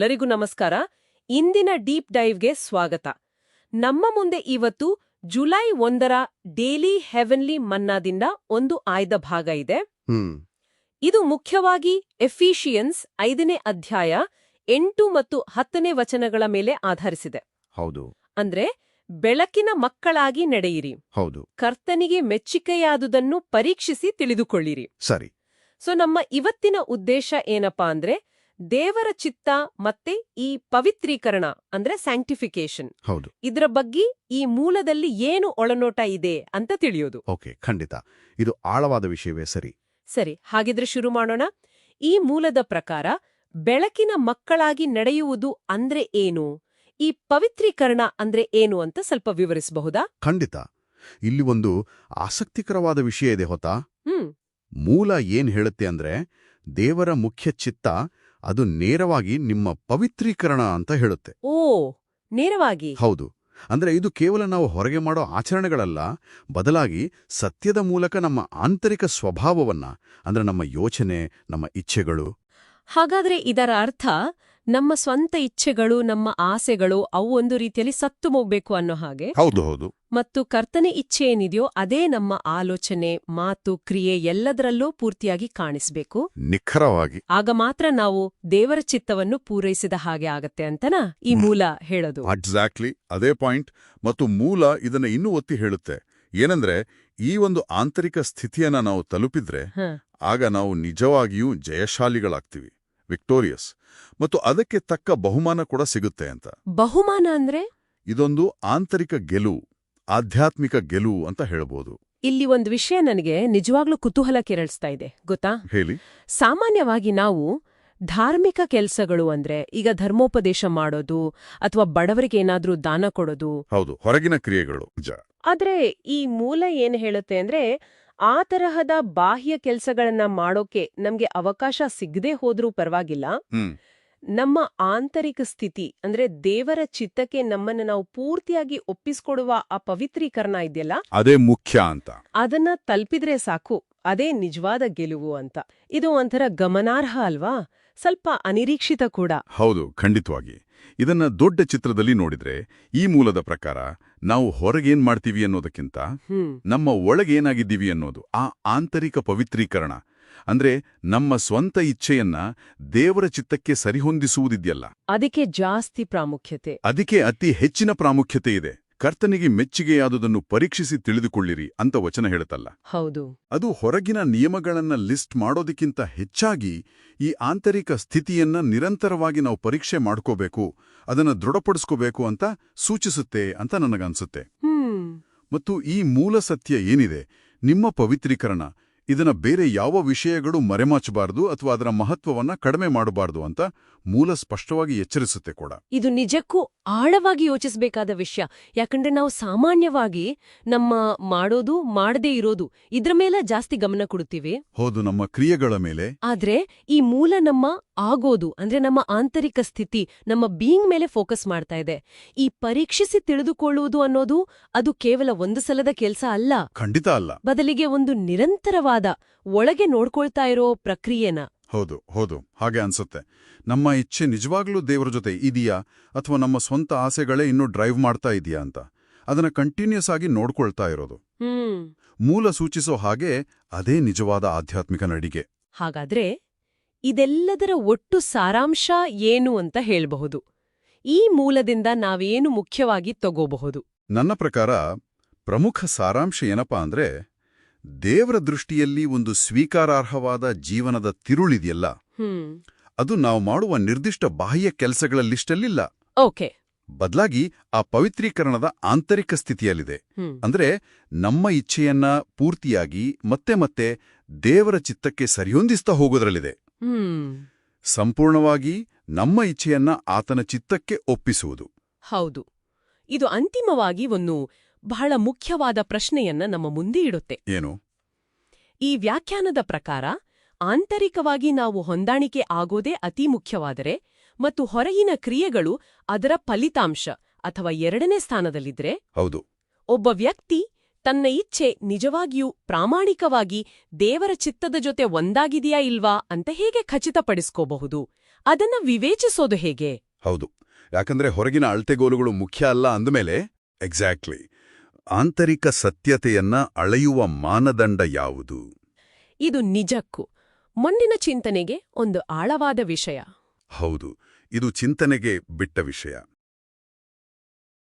ಎಲ್ಲರಿಗೂ ನಮಸ್ಕಾರ. ಇಂದಿನ ಡೀಪ್ ಡೈವ್ಗೆ ಸ್ವಾಗತ. ನಮ್ಮ ಮುಂದೆ ಇವತ್ತು ಜುಲೈ ಒಂದರ ಡೇಲಿ ಹೆವೆನ್ಲಿ ಮನ್ನಾದಿಂದ ಒಂದು ಆಯ್ದ ಭಾಗ ಇದೆ. ಇದು ಮುಖ್ಯವಾಗಿ ಎಫಿಷಿಯನ್ಸ್ ಐದನೇ ಅಧ್ಯಾಯ ಎಂಟು ಮತ್ತು ಹತ್ತನೇ ವಚನಗಳ ಮೇಲೆ ಆಧರಿಸಿದೆ. ಹೌದು. ಅಂದ್ರೆ ಬೆಳಕಿನ ಮಕ್ಕಳಾಗಿ ನಡೆಯಿರಿ. ಹೌದು. ಕರ್ತನಿಗೆ ಮೆಚ್ಚಿಕೆಯಾದುದನ್ನು ಪರೀಕ್ಷಿಸಿ ತಿಳಿದುಕೊಳ್ಳಿರಿ. ಸರಿ. ಸೊ ನಮ್ಮ ಇವತ್ತಿನ ಉದ್ದೇಶ ಏನಪ್ಪಾ ಅಂದ್ರೆ ದೇವರ ಚಿತ್ತ ಮತ್ತೆ ಈ ಪವಿತ್ರೀಕರಣ ಅಂದ್ರೆ ಸ್ಯಾಂಕ್ಟಿಫಿಕೇಶನ್ ಹೌದು. ಇದರ ಬಗ್ಗೆ ಈ ಮೂಲದಲ್ಲಿ ಏನು ಒಳನೋಟ ಇದೆ ಅಂತ ತಿಳಿಯೋದು. ಓಕೆ ಖಂಡಿತ. ಇದು ಆಳವಾದ ವಿಷಯವೇ ಸರಿ? ಸರಿ ಹಾಗಿದ್ರೆ ಶುರು ಮಾಡೋಣ. ಈ ಮೂಲದ ಪ್ರಕಾರ ಬೆಳಕಿನ ಮಕ್ಕಳಾಗಿ ನಡೆಯುವುದು ಅಂದ್ರೆ ಏನು? ಈ ಪವಿತ್ರೀಕರಣ ಅಂದ್ರೆ ಏನು ಅಂತ ಸ್ವಲ್ಪ ವಿವರಿಸಬಹುದಾ? ಖಂಡಿತ. ಇಲ್ಲಿ ಒಂದು ಆಸಕ್ತಿಕರವಾದ ವಿಷಯ ಇದೆ ಹೊತ್ತಾ. ಹ್ಮ್. ಮೂಲ ಏನ್ ಹೇಳುತ್ತೆ ಅಂದ್ರೆ ದೇವರ ಮುಖ್ಯ ಚಿತ್ತ ಅದು ನೇರವಾಗಿ ನಿಮ್ಮ ಪವಿತ್ರೀಕರಣ ಅಂತ ಹೇಳುತ್ತೆ. ಓ ನೇರವಾಗಿ? ಹೌದು. ಅಂದ್ರೆ ಇದು ಕೇವಲ ನಾವು ಹೊರಗೆ ಮಾಡೋ ಆಚರಣೆಗಳಲ್ಲ ಬದಲಾಗಿ ಸತ್ಯದ ಮೂಲಕ ನಮ್ಮ ಆಂತರಿಕ ಸ್ವಭಾವವನ್ನ ಅಂದ್ರೆ ನಮ್ಮ ಯೋಚನೆ ನಮ್ಮ ಇಚ್ಛೆಗಳು. ಹಾಗಾದ್ರೆ ಇದರ ಅರ್ಥ ನಮ್ಮ ಸ್ವಂತ ಇಚ್ಛೆಗಳು ನಮ್ಮ ಆಸೆಗಳು ಅವು ಒಂದು ರೀತಿಯಲ್ಲಿ ಸತ್ತು ಹೋಗ್ಬೇಕು ಅನ್ನೋ ಹಾಗೆ. ಹೌದು ಹೌದು. ಮತ್ತು ಕರ್ತನೆ ಇಚ್ಛೆ ಏನಿದೆಯೋ ಅದೇ ನಮ್ಮ ಆಲೋಚನೆ ಮಾತು ಕ್ರಿಯೆ ಎಲ್ಲದರಲ್ಲೂ ಪೂರ್ತಿಯಾಗಿ ಕಾಣಿಸ್ಬೇಕು. ನಿಖರವಾಗಿ. ಆಗ ಮಾತ್ರ ನಾವು ದೇವರ ಚಿತ್ತವನ್ನು ಪೂರೈಸಿದ ಹಾಗೆ ಆಗತ್ತೆ ಅಂತನಾ? ಈ ಮೂಲ ಹೇಳೋದು. ಎಕ್ಸಾಕ್ಟ್ಲಿ ಅದೇ ಪಾಯಿಂಟ್ ಮತ್ತು ಮೂಲ ಇದನ್ನ ಇನ್ನೂ ಒತ್ತಿ ಹೇಳುತ್ತೆ. ಏನಂದ್ರೆ ಈ ಒಂದು ಆಂತರಿಕ ಸ್ಥಿತಿಯನ್ನ ನಾವು ತಲುಪಿದ್ರೆ ಆಗ ನಾವು ನಿಜವಾಗಿಯೂ ಜಯಶಾಲಿಗಳಾಗ್ತೀವಿ. ವಿಕ್ಟೋರಿಯಸ್. ಮತ್ತು ಅದಕ್ಕೆ ತಕ್ಕ ಬಹುಮಾನ ಕೂಡ ಸಿಗುತ್ತೆ ಅಂತ. ಬಹುಮಾನ ಅಂದ್ರೆ? ಇದೊಂದು ಆಂತರಿಕ ಗೆಲುವು ಆಧ್ಯಾತ್ಮಿಕ ಗೆಲುವು ಅಂತ ಹೇಳಬಹುದು ಇಲ್ಲಿ ಒಂದು ವಿಷಯ ನನಗೆ ನಿಜವಾಗ್ಲೂ ಕುತೂಹಲ ಕೆರಳಿಸ್ತಾ ಇದೆ ಗೊತ್ತಾ? ಹೇಳಿ. ಸಾಮಾನ್ಯವಾಗಿ ನಾವು ಧಾರ್ಮಿಕ ಕೆಲಸಗಳು ಅಂದ್ರೆ ಈಗ ಧರ್ಮೋಪದೇಶ ಮಾಡೋದು ಅಥವಾ ಬಡವರಿಗೆ ಏನಾದ್ರೂ ದಾನ ಕೊಡೋದು. ಹೌದು ಹೊರಗಿನ ಕ್ರಿಯೆಗಳು. ಆದ್ರೆ ಈ ಮೂಲ ಏನ್ ಹೇಳುತ್ತೆ ಅಂದ್ರೆ ಆ ತರಹದ ಬಾಹ್ಯ ಕೆಲಸಗಳನ್ನ ಮಾಡೋಕೆ ನಮ್ಗೆ ಅವಕಾಶ ಸಿಗದೆ ಹೋದ್ರೂ ಪರವಾಗಿಲ್ಲ. ನಮ್ಮ ಆಂತರಿಕ ಸ್ಥಿತಿ ಅಂದ್ರೆ ದೇವರ ಚಿತ್ತಕ್ಕೆ ನಮ್ಮನ್ನ ನಾವು ಪೂರ್ತಿಯಾಗಿ ಒಪ್ಪಿಸ್ಕೊಡುವ ಆ ಪವಿತ್ರೀಕರಣ ಇದೆಯಲ್ಲ? ಅದೇ ಮುಖ್ಯ ಅಂತ. ಅದನ್ನ ತಲುಪಿದ್ರೆ ಸಾಕು. ಅದೇ ನಿಜವಾದ ಗೆಲುವು ಅಂತ. ಇದು ಒಂಥರ ಗಮನಾರ್ಹ ಅಲ್ವಾ? ಸ್ವಲ್ಪ ಅನಿರೀಕ್ಷಿತ ಕೂಡ. ಹೌದು ಖಂಡಿತವಾಗಿ. ಇದನ್ನ ದೊಡ್ಡ ಚಿತ್ರದಲ್ಲಿ ನೋಡಿದ್ರೆ ಈ ಮೂಲದ ಪ್ರಕಾರ ನಾವು ಹೊರಗೇನ್ ಮಾಡ್ತೀವಿ ಅನ್ನೋದಕ್ಕಿಂತ ನಮ್ಮ ಒಳಗೇನಾಗಿದ್ದೀವಿ ಅನ್ನೋದು ಆ ಆಂತರಿಕ ಪವಿತ್ರೀಕರಣ. ಅಂದ್ರೆ ನಮ್ಮ ಸ್ವಂತ ಇಚ್ಛೆಯನ್ನ ದೇವರ ಚಿತ್ತಕ್ಕೆ ಸರಿಹೊಂದಿಸುವುದಿದೆಯಲ್ಲ. ಅದಕ್ಕೆ ಜಾಸ್ತಿ ಪ್ರಾಮುಖ್ಯತೆ. ಅದಕ್ಕೆ ಅತಿ ಹೆಚ್ಚಿನ ಪ್ರಾಮುಖ್ಯತೆ ಇದೆ. ಕರ್ತನಿಗೆ ಮೆಚ್ಚುಗೆಯಾದುದನ್ನು ಪರೀಕ್ಷಿಸಿ ತಿಳಿದುಕೊಳ್ಳಿರಿ ಅಂತ ವಚನ ಹೇಳುತ್ತಲ್ಲ. ಹೌದು. ಅದು ಹೊರಗಿನ ನಿಯಮಗಳನ್ನ ಲಿಸ್ಟ್ ಮಾಡೋದಕ್ಕಿಂತ ಹೆಚ್ಚಾಗಿ ಈ ಆಂತರಿಕ ಸ್ಥಿತಿಯನ್ನ ನಿರಂತರವಾಗಿ ನಾವು ಪರೀಕ್ಷೆ ಮಾಡ್ಕೋಬೇಕು ಅದನ್ನ ದೃಢಪಡಿಸ್ಕೋಬೇಕು ಅಂತ ಸೂಚಿಸುತ್ತೆ ಅಂತ ನನಗನ್ಸುತ್ತೆ. ಮತ್ತು ಈ ಮೂಲ ಸತ್ಯ ಏನಿದೆ? ನಿಮ್ಮ ಪವಿತ್ರೀಕರಣ. ಇದನ್ನ ಬೇರೆ ಯಾವ ವಿಷಯಗಳು ಮರೆಮಾಚಬಾರದು ಅಥವಾ ಅದರ ಮಹತ್ವವನ್ನ ಕಡಿಮೆ ಮಾಡಬಾರದು ಅಂತ ಮೂಲ ಸ್ಪಷ್ಟವಾಗಿ ಎಚ್ಚರಿಸುತ್ತೆ ಕೂಡ. ಇದು ನಿಜಕ್ಕೂ ಆಳವಾಗಿ ಯೋಚಿಸಬೇಕಾದ ವಿಷಯ. ಯಾಕಂದ್ರೆ ನಾವು ಸಾಮಾನ್ಯವಾಗಿ ನಮ್ಮ ಮಾಡೋದು ಮಾಡದೇ ಇರೋದು ಇದ್ರ ಮೇಲೆ ಜಾಸ್ತಿ ಗಮನ ಕೊಡುತ್ತೀವಿ. ಹೌದು ನಮ್ಮ ಕ್ರಿಯೆಗಳ ಮೇಲೆ. ಆದ್ರೆ ಈ ಮೂಲ ನಮ್ಮ ಆಗೋದು ಅಂದ್ರೆ ನಮ್ಮ ಆಂತರಿಕ ಸ್ಥಿತಿ ನಮ್ಮ ಬೀಯಿಂಗ್ ಮೇಲೆ ಫೋಕಸ್ ಮಾಡ್ತಾ ಇದೆ. ಈ ಪರೀಕ್ಷಿಸಿ ತಿಳಿದುಕೊಳ್ಳುವುದು ಅನ್ನೋದು ಅದು ಕೇವಲ ಒಂದು ಸಲದ ಕೆಲಸ ಅಲ್ಲ. ಖಂಡಿತ ಅಲ್ಲ. ಬದಲಿಗೆ ಒಂದು ನಿರಂತರವಾದ ಒಳಗೆ ನೋಡ್ಕೊಳ್ತಾ ಇರೋ ಪ್ರಕ್ರಿಯೆನ? ಹೌದು ಹೌದು. ಹಾಗೆ ಅನ್ಸುತ್ತೆ. ನಮ್ಮ ಇಚ್ಛೆ ನಿಜವಾಗ್ಲೂ ದೇವರ ಜೊತೆ ಇದೆಯಾ? ಅಥವಾ ನಮ್ಮ ಸ್ವಂತ ಆಸೆಗಳೇ ಇನ್ನೂ ಡ್ರೈವ್ ಮಾಡ್ತಾ ಇದೆಯಾ ಅಂತ? ಅದನ್ನ ಕಂಟಿನ್ಯೂಸ್ ಆಗಿ ನೋಡ್ಕೊಳ್ತಾ ಇರೋದು. ಹ್ಮ್. ಮೂಲ ಸೂಚಿಸೋ ಹಾಗೆ ಅದೇ ನಿಜವಾದ ಆಧ್ಯಾತ್ಮಿಕ ನಡಿಗೆ. ಹಾಗಾದ್ರೆ ಇದೆಲ್ಲದರ ಒಟ್ಟು ಸಾರಾಂಶ ಏನು ಅಂತ ಹೇಳಬಹುದು. ಈ ಮೂಲದಿಂದ ನಾವೇನು ಮುಖ್ಯವಾಗಿ ತಗೋಬಹುದು? ನನ್ನ ಪ್ರಕಾರ ಪ್ರಮುಖ ಸಾರಾಂಶ ಏನಪ್ಪಾ ಅಂದ್ರೆ ದೇವರ ದೃಷ್ಟಿಯಲ್ಲಿ ಒಂದು ಸ್ವೀಕಾರಾರ್ಹವಾದ ಜೀವನದ ತಿರುಳಿದೆಯಲ್ಲ? ಅದು ನಾವು ಮಾಡುವ ನಿರ್ದಿಷ್ಟ ಬಾಹ್ಯ ಕೆಲಸಗಳ ಲಿಸ್ಟಲ್ಲಿಲ್ಲ ಓಕೆ. ಬದಲಾಗಿ ಆ ಪವಿತ್ರೀಕರಣದ ಆಂತರಿಕ ಸ್ಥಿತಿಯಲ್ಲಿದೆ. ಅಂದ್ರೆ ನಮ್ಮ ಇಚ್ಛೆಯನ್ನ ಪೂರ್ತಿಯಾಗಿ ಮತ್ತೆ ಮತ್ತೆ ದೇವರ ಚಿತ್ತಕ್ಕೆ ಸರಿಹೊಂದಿಸ್ತಾ ಹೋಗೋದ್ರಲ್ಲಿದೆ. ಸಂಪೂರ್ಣವಾಗಿ ನಮ್ಮ ಇಚ್ಛೆಯನ್ನ ಆತನ ಚಿತ್ತಕ್ಕೆ ಒಪ್ಪಿಸುವುದು. ಹೌದು. ಇದು ಅಂತಿಮವಾಗಿ ಒಂದು ಬಹಳ ಮುಖ್ಯವಾದ ಪ್ರಶ್ನೆಯನ್ನ ನಮ್ಮ ಮುಂದೆ ಇಡುತ್ತೆ. ಏನು? ಈ ವ್ಯಾಖ್ಯಾನದ ಪ್ರಕಾರ ಆಂತರಿಕವಾಗಿ ನಾವು ಹೊಂದಾಣಿಕೆ ಆಗೋದೇ ಅತಿ ಮುಖ್ಯವಾದರೆ ಮತ್ತು ಹೊರಗಿನ ಕ್ರಿಯೆಗಳು ಅದರ ಫಲಿತಾಂಶ ಅಥವಾ ಎರಡನೇ ಸ್ಥಾನದಲ್ಲಿದ್ರೆ ಹೌದು. ಒಬ್ಬ ವ್ಯಕ್ತಿ ತನ್ನ ಇಚ್ಛೆ ನಿಜವಾಗಿಯೂ ಪ್ರಾಮಾಣಿಕವಾಗಿ ದೇವರ ಚಿತ್ತದ ಜೊತೆ ಒಂದಾಗಿದೆಯಾ ಇಲ್ವಾ ಅಂತ ಹೇಗೆ ಖಚಿತಪಡಿಸ್ಕೋಬಹುದು? ಅದನ್ನ ವಿವೇಚಿಸೋದು ಹೇಗೆ? ಹೌದು. ಯಾಕಂದ್ರೆ ಹೊರಗಿನ ಅಳತೆಗೋಲುಗಳು ಮುಖ್ಯ ಅಲ್ಲ ಅಂದಮೇಲೆ ಎಕ್ಸಾಕ್ಟ್ಲಿ ಆಂತರಿಕ ಸತ್ಯತೆಯನ್ನ ಅಳೆಯುವ ಮಾನದಂಡ ಯಾವುದು? ಇದು ನಿಜಕ್ಕೂ ಮಣ್ಣಿನ ಚಿಂತನೆಗೆ ಒಂದು ಆಳವಾದ ವಿಷಯ. ಹೌದು ಇದು ಚಿಂತನೆಗೆ ಬಿಟ್ಟ ವಿಷಯ.